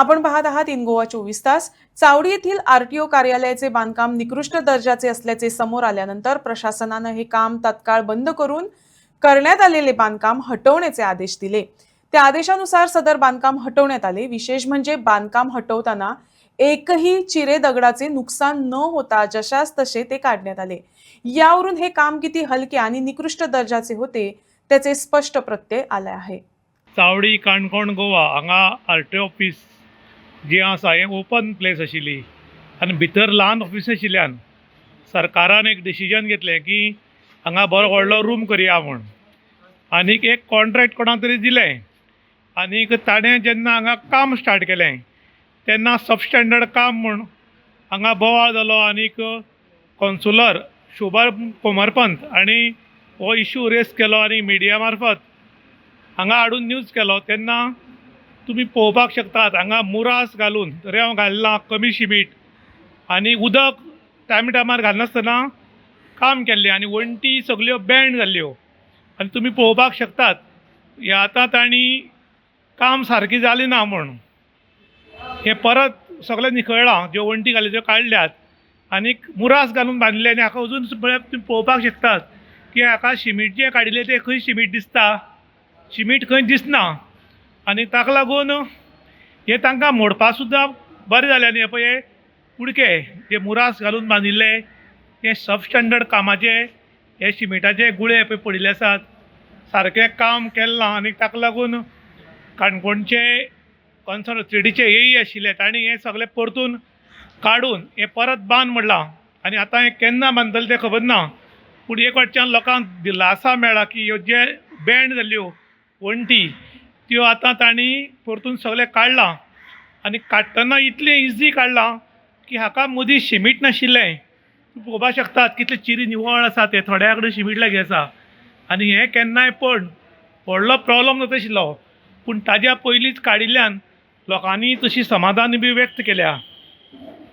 आपण पाहत आहात इन गोवा चोवीस तास. चावडी येथील आरटीओ कार्यालयाचे बांधकाम निकृष्ट दर्जाचे असल्याचे समोर आल्यानंतर प्रशासनानं हे काम तत्काळ बंद करून करण्यात आलेले बांधकाम हटवण्याचे आदेश दिले. त्या आदेशानुसार सदर बांधकाम हटवण्यात आले. विशेष म्हणजे बांधकाम हटवताना एकही चिरे दगडाचे नुकसान न होता जशास तसे ते काढण्यात आले. यावरून हे काम किती हलके आणि निकृष्ट दर्जाचे होते त्याचे स्पष्ट प्रत्यय आले आहे. चावडी काणकोण गोवा हांगा आर टी ऑफिस जी आसा हें ओपन प्लेस आशिल्ली. आनी भितर ल्हान ऑफीस आशिल्ल्यान सरकारान एक डिसिजन घेतलें की हांगा बरो व्हडलो रूम करया म्हूण. आनीक एक कॉन्ट्रॅक्ट कोणाक तरी दिलें. आनीक ताणें जेन्ना हांगा काम स्टार्ट केलें तेन्ना सबस्टँडर्ड काम म्हूण हांगा बोवाळ जालो. आनीक कॉन्सुलर शोभा कोमरपंत आनी हो इशू रेस केलो आनी मिडिया मार्फत हांगा हाडून न्यूज केलो. तेन्ना तुमी पळोवपाक शकतात. हांगा मुरास घालून रेंव घालना कमी शिमीट आनी उदक टायम टायमार घालनासतना काम केल्लें आनी वण्टी सगल्यो बँड जाल्ल्यो. आनी तुमी पळोवपाक शकतात. हे आतां तांणी काम सारकें जालें ना म्हूण. हें परत सगळें निखळ्ळां ज्यो वण्टी घाल्यो त्यो काडल्यात आनीक मुरास घालून बांदले आनी हाका अजून म्हळ्यार तुमी पळोवपाक शकतात. की हाका शिमीट जें काडिल्लें तें खंय शिमीट दिसता? शिमीट खंय दिसना. आनी ताका लागून हें तांकां मोडपा सुद्दां बरें जालें आनी पळय हे कुडके जे मुरास घालून बांदिल्ले हे सबस्टँडर्ड कामाचे हे शिमिटाचे गुळे पळय पडिल्ले आसात. सारकें काम केलें ना आनी ताका लागून काणकोणचे कॉन्सर्न थ्रिडीचे हेय आशिल्ले तांणी हें सगळें परतून काडून हें परत बांद म्हणलां आनी आतां हें केन्ना बांदतलें तें खबर ना. पूण एक वाटच्यान लोकांक दिलासा मेळ्ळा की ह्यो जे बँड जाल्ल्यो वण्टी त्यो आतां तांणी परतून सगळें काडलां. आनी काडटना इतलें इजी काडलां की हाका मदीं शिमीट नाशिल्लें. तूं पळोवपाक शकतात कितले चिरी निवळ आसा ते थोड्या कडेन शिमीट लागीं आसा. आनी हें केन्नाय पण व्हडलो प्रॉब्लम जाता आशिल्लो पूण ताज्या पयलींच काडिल्ल्यान लोकांनी तशी समाधान बी व्यक्त केल्या.